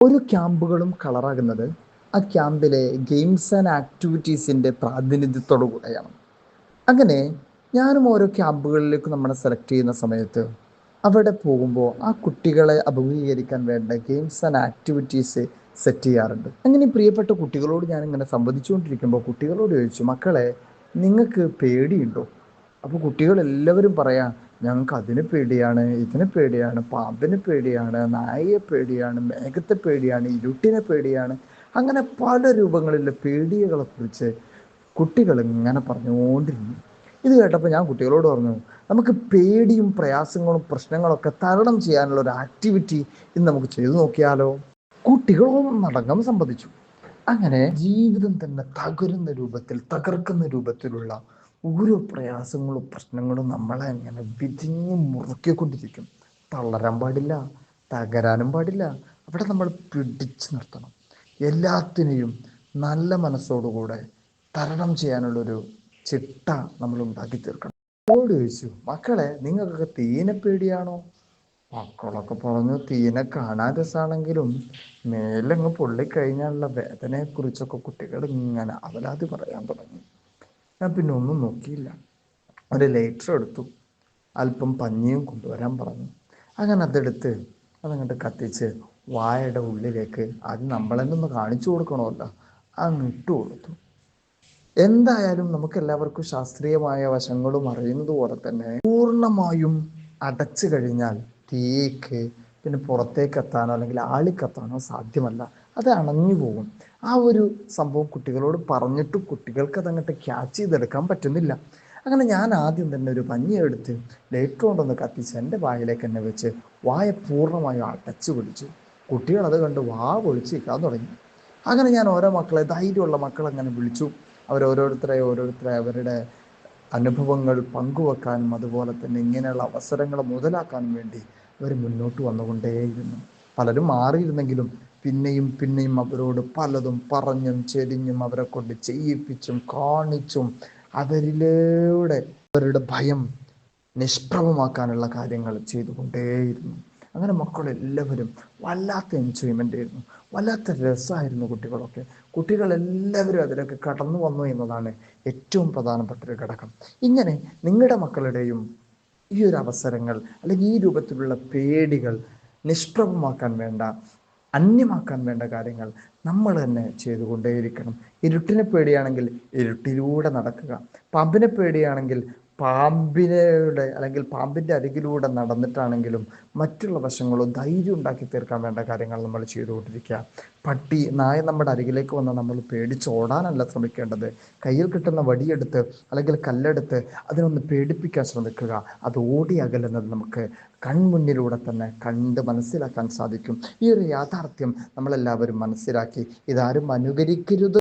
ഓരോ ക്യാമ്പുകളും കളറാകുന്നത് ആ ക്യാമ്പിലെ ഗെയിംസ് ആൻഡ് ആക്ടിവിറ്റീസിന്റെ പ്രാതിനിധ്യത്തോടു കൂടെയാണ്. അങ്ങനെ ഞാനും ഓരോ ക്യാമ്പുകളിലേക്ക് നമ്മളെ സെലക്ട് ചെയ്യുന്ന സമയത്ത് അവിടെ പോകുമ്പോൾ ആ കുട്ടികളെ അഭിമുഖീകരിക്കാൻ വേണ്ട ഗെയിംസ് ആൻഡ് ആക്ടിവിറ്റീസ് സെറ്റ് ചെയ്യാറുണ്ട്. അങ്ങനെ പ്രിയപ്പെട്ട കുട്ടികളോട് ഞാൻ ഇങ്ങനെ സംവദിച്ചുകൊണ്ടിരിക്കുമ്പോൾ കുട്ടികളോട് ചോദിച്ചു മക്കളെ നിങ്ങൾക്ക് പേടിയുണ്ടോ? അപ്പോൾ കുട്ടികളെല്ലാവരും പറയാം ഞങ്ങൾക്ക് അതിന് പേടിയാണ് ഇതിന് പേടിയാണ് പാമ്പിന് പേടിയാണ് നായയെ പേടിയാണ് മേഘത്തെ പേടിയാണ് ഇരുട്ടിനെ പേടിയാണ്. അങ്ങനെ പല രൂപങ്ങളിലെ പേടികളെ കുറിച്ച് കുട്ടികൾ ഇങ്ങനെ പറഞ്ഞുകൊണ്ടിരുന്നു ഇത് കേട്ടപ്പോൾ ഞാൻ കുട്ടികളോട് പറഞ്ഞു നമുക്ക് പേടിയും പ്രയാസങ്ങളും പ്രശ്നങ്ങളൊക്കെ തരണം ചെയ്യാനുള്ള ഒരു ആക്ടിവിറ്റി ഇന്ന് നമുക്ക് ചെയ്തു നോക്കിയാലോ? കുട്ടികളും നടങ്ങം സംബന്ധിച്ചു. അങ്ങനെ ജീവിതം തന്നെ തകരുന്ന രൂപത്തിൽ തകർക്കുന്ന രൂപത്തിലുള്ള ഓരോ പ്രയാസങ്ങളും പ്രശ്നങ്ങളും നമ്മളെ അങ്ങനെ വിരിഞ്ഞ് മുറുക്കിക്കൊണ്ടിരിക്കും. തളരാൻ പാടില്ല തകരാനും പാടില്ല. അവിടെ നമ്മൾ പിടിച്ചു നിർത്തണം. എല്ലാത്തിനെയും നല്ല മനസ്സോടുകൂടെ തരണം ചെയ്യാനുള്ളൊരു ചിട്ട നമ്മൾ ഉണ്ടാക്കി തീർക്കണം. അവരോട് ചോദിച്ചു മക്കളെ നിങ്ങൾക്കൊക്കെ തീനെ പേടിയാണോ? മക്കളൊക്കെ പറഞ്ഞു തീനെ കാണാൻ രസമാണെങ്കിലും മേലങ്ങ് പൊള്ളിക്കഴിഞ്ഞാലുള്ള വേദനയെക്കുറിച്ചൊക്കെ കുട്ടികൾ ഇങ്ങനെ അവലാതി പറയാൻ തുടങ്ങി. ഞാൻ പിന്നെ ഒന്നും നോക്കിയില്ല. ഒരു ലേറ്റർ എടുത്തു. അല്പം പഞ്ഞിയും കൊണ്ടുവരാൻ പറഞ്ഞു. അങ്ങനെ അതെടുത്ത് അതങ്ങോട്ട് കത്തിച്ച് വായയുടെ ഉള്ളിലേക്ക് അത് നമ്മളെന്നൊന്ന് കാണിച്ചു കൊടുക്കണമല്ലോ. അങ്ങ് ഇട്ട് കൊടുത്തു. എന്തായാലും നമുക്ക് എല്ലാവർക്കും ശാസ്ത്രീയമായ വശങ്ങളും അറിയുന്നത് പോലെ തന്നെ പൂർണമായും അടച്ചു കഴിഞ്ഞാൽ തീക്ക് പിന്നെ പുറത്തേക്ക് എത്താനോ അല്ലെങ്കിൽ ആളിക്കത്താനോ സാധ്യമല്ല. അത് അണഞ്ഞു പോകും. ആ ഒരു സംഭവം കുട്ടികളോട് പറഞ്ഞിട്ട് കുട്ടികൾക്ക് അതങ്ങോട്ട് ക്യാച്ച് ചെയ്തെടുക്കാൻ പറ്റുന്നില്ല. അങ്ങനെ ഞാൻ ആദ്യം തന്നെ ഒരു പഞ്ഞി എടുത്ത് ലൈറ്റ് കൊണ്ടൊന്ന് കത്തിച്ച് എന്റെ വായിലേക്ക് എന്നെ വെച്ച് വായ പൂർണമായും അടച്ചു പിടിച്ചു. കുട്ടികൾ അത് കണ്ട് വാ പൊളിച്ച് നിൽക്കാൻ തുടങ്ങി. അങ്ങനെ ഞാൻ ഓരോ മക്കളെ ധൈര്യമുള്ള മക്കളെ അങ്ങനെ വിളിച്ചു. അവരോരോരുത്തരെ ഓരോരുത്തരെ അവരുടെ അനുഭവങ്ങൾ പങ്കുവെക്കാനും അതുപോലെ തന്നെ ഇങ്ങനെയുള്ള അവസരങ്ങൾ മുതലാക്കാനും വേണ്ടി അവർ മുന്നോട്ട് വന്നുകൊണ്ടേയിരുന്നു. പലരും മാറിയിരുന്നെങ്കിലും പിന്നെയും പിന്നെയും അവരോട് പലതും പറഞ്ഞും ചെരിഞ്ഞും അവരെ കൊണ്ട് ചെയ്യിപ്പിച്ചും കാണിച്ചും അവരിലൂടെ അവരുടെ ഭയം നിഷ്പ്രഭമാക്കാനുള്ള കാര്യങ്ങൾ ചെയ്തുകൊണ്ടേയിരുന്നു. അങ്ങനെ മക്കളെല്ലാവരും വല്ലാത്ത എൻജോയ്മെന്റ് ആയിരുന്നു. വല്ലാത്ത രസമായിരുന്നു കുട്ടികളൊക്കെ. കുട്ടികളെല്ലാവരും അതിലൊക്കെ കടന്നു വന്നു എന്നതാണ് ഏറ്റവും പ്രധാനപ്പെട്ട ഒരു ഘടകം. ഇങ്ങനെ നിങ്ങളുടെ മക്കളുടെയും ഈ ഒരു അവസരങ്ങൾ അല്ലെങ്കിൽ ഈ രൂപത്തിലുള്ള പേടികൾ നിഷ്പ്രഭമാക്കാൻ വേണ്ട അന്യമാക്കാൻ വേണ്ട കാര്യങ്ങൾ നമ്മൾ തന്നെ ചെയ്തുകൊണ്ടേയിരിക്കണം. ഇരുട്ടിനെ പേടിയാണെങ്കിൽ ഇരുട്ടിലൂടെ നടക്കുക. പാമ്പിനെ പേടിയാണെങ്കിൽ പാമ്പിനയുടെ അല്ലെങ്കിൽ പാമ്പിന്റെ അരികിലൂടെ നടന്നിട്ടാണെങ്കിലും മറ്റുള്ള വശങ്ങളോ ധൈര്യം ഉണ്ടാക്കി തീർക്കാൻ വേണ്ട കാര്യങ്ങൾ നമ്മൾ ചെയ്തുകൊണ്ടിരിക്കുക. പട്ടി നായ നമ്മുടെ അരികിലേക്ക് വന്ന് നമ്മൾ പേടിച്ചോടാനല്ല ശ്രമിക്കേണ്ടത്. കയ്യിൽ കിട്ടുന്ന വടിയെടുത്ത് അല്ലെങ്കിൽ കല്ലെടുത്ത് അതിനൊന്ന് പേടിപ്പിക്കാൻ ശ്രമിക്കുക. അത് ഓടി അകലുന്നത് നമുക്ക് കൺമുന്നിലൂടെ തന്നെ കണ്ട് മനസ്സിലാക്കാൻ സാധിക്കും. ഈ ഒരു യാഥാർത്ഥ്യം നമ്മളെല്ലാവരും മനസ്സിലാക്കി. ഇതാരും അനുകരിക്കരുത്.